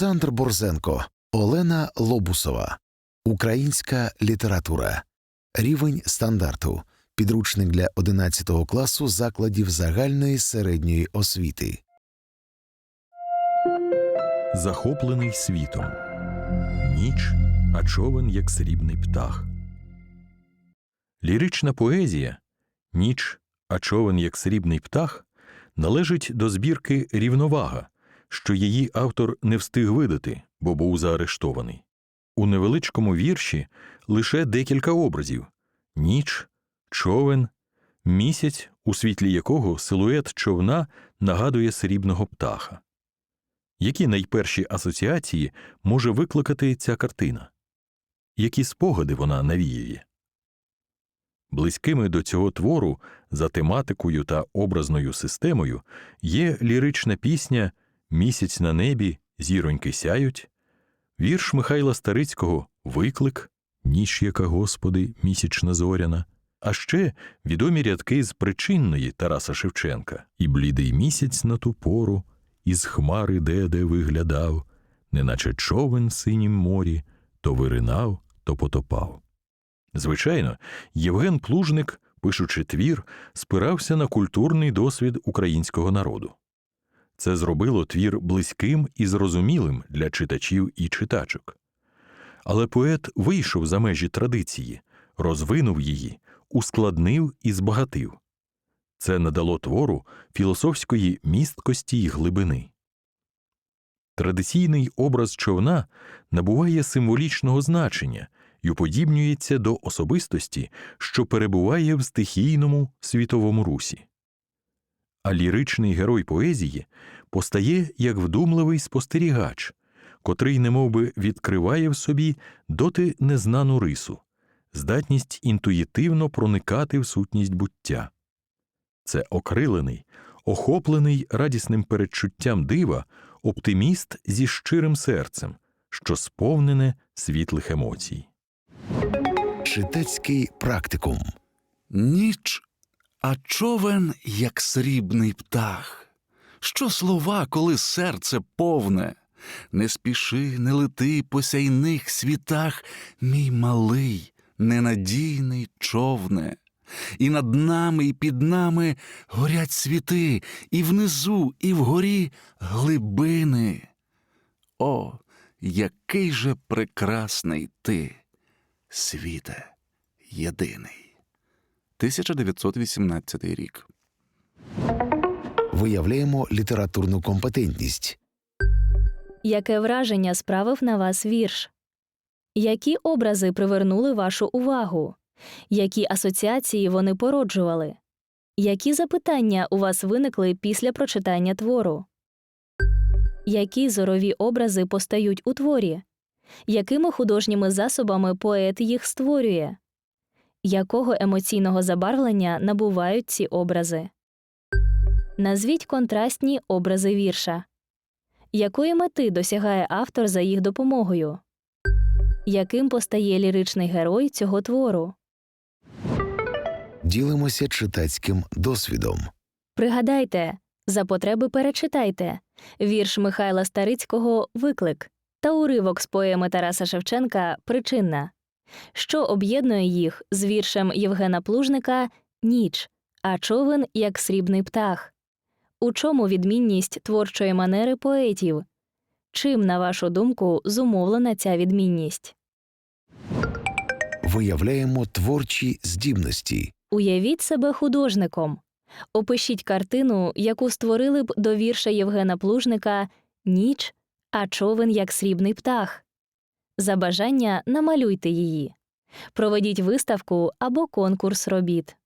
Олександр Борзенко, Олена Лобусова. Українська література. Рівень стандарту. Підручник для 11 класу закладів загальної середньої освіти. Захоплений світом. Ніч, а човен як срібний птах. Лірична поезія Ніч, а човен як срібний птах належить до збірки Рівновага, що її автор не встиг видати, бо був заарештований. У невеличкому вірші лише декілька образів ніч, човен, місяць, у світлі якого силует човна нагадує срібного птаха. Які найперші асоціації може викликати ця картина? Які спогади вона навіює? Близькими до цього твору за тематикою та образною системою є лірична пісня Місяць на небі, зіроньки сяють, вірш Михайла Старицького Виклик, Ніч яка Господи, місячна зоряна, а ще відомі рядки з причинної Тараса Шевченка і блідий місяць на ту пору із хмари де-де виглядав, неначе човен в синім морі, то виринав, то потопав. Звичайно, Євген Плужник, пишучи твір, спирався на культурний досвід українського народу. Це зробило твір близьким і зрозумілим для читачів і читачок. Але поет вийшов за межі традиції, розвинув її, ускладнив і збагатив. Це надало твору філософської місткості й глибини. Традиційний образ човна набуває символічного значення й уподібнюється до особистості, що перебуває в стихійному світовому русі. А ліричний герой поезії постає як вдумливий спостерігач, котрий немовби відкриває в собі доти незнану рису, здатність інтуїтивно проникати в сутність буття. Це окрилений, охоплений радісним передчуттям дива, оптиміст зі щирим серцем, що сповнене світлих емоцій. Читацький практикум. Ніч, а човен, як срібний птах. Що слова, коли серце повне? Не спіши, не лети по сяйних світах, мій малий, ненадійний човне. І над нами, і під нами горять світи, і внизу, і вгорі глибини. О, який же прекрасний ти, світе єдиний. 1918 рік. Виявляємо літературну компетентність. Яке враження справив на вас вірш? Які образи привернули вашу увагу? Які асоціації вони породжували? Які запитання у вас виникли після прочитання твору? Які зорові образи постають у творі? Якими художніми засобами поет їх створює? Якого емоційного забарвлення набувають ці образи? Назвіть контрастні образи вірша. Якої мети досягає автор за їх допомогою? Яким постає ліричний герой цього твору? Ділимося читацьким досвідом. Пригадайте, за потреби перечитайте вірш Михайла Старицького Виклик та уривок з поеми Тараса Шевченка Причинна, що об'єднує їх з віршем Євгена Плужника Ніч, а човен як срібний птах. У чому відмінність творчої манери поетів? Чим, на вашу думку, зумовлена ця відмінність? Виявляємо творчі здібності. Уявіть себе художником. Опишіть картину, яку створили б до вірша Євгена Плужника Ніч, а човен як срібний птах. За бажання намалюйте її. Проведіть виставку або конкурс робіт.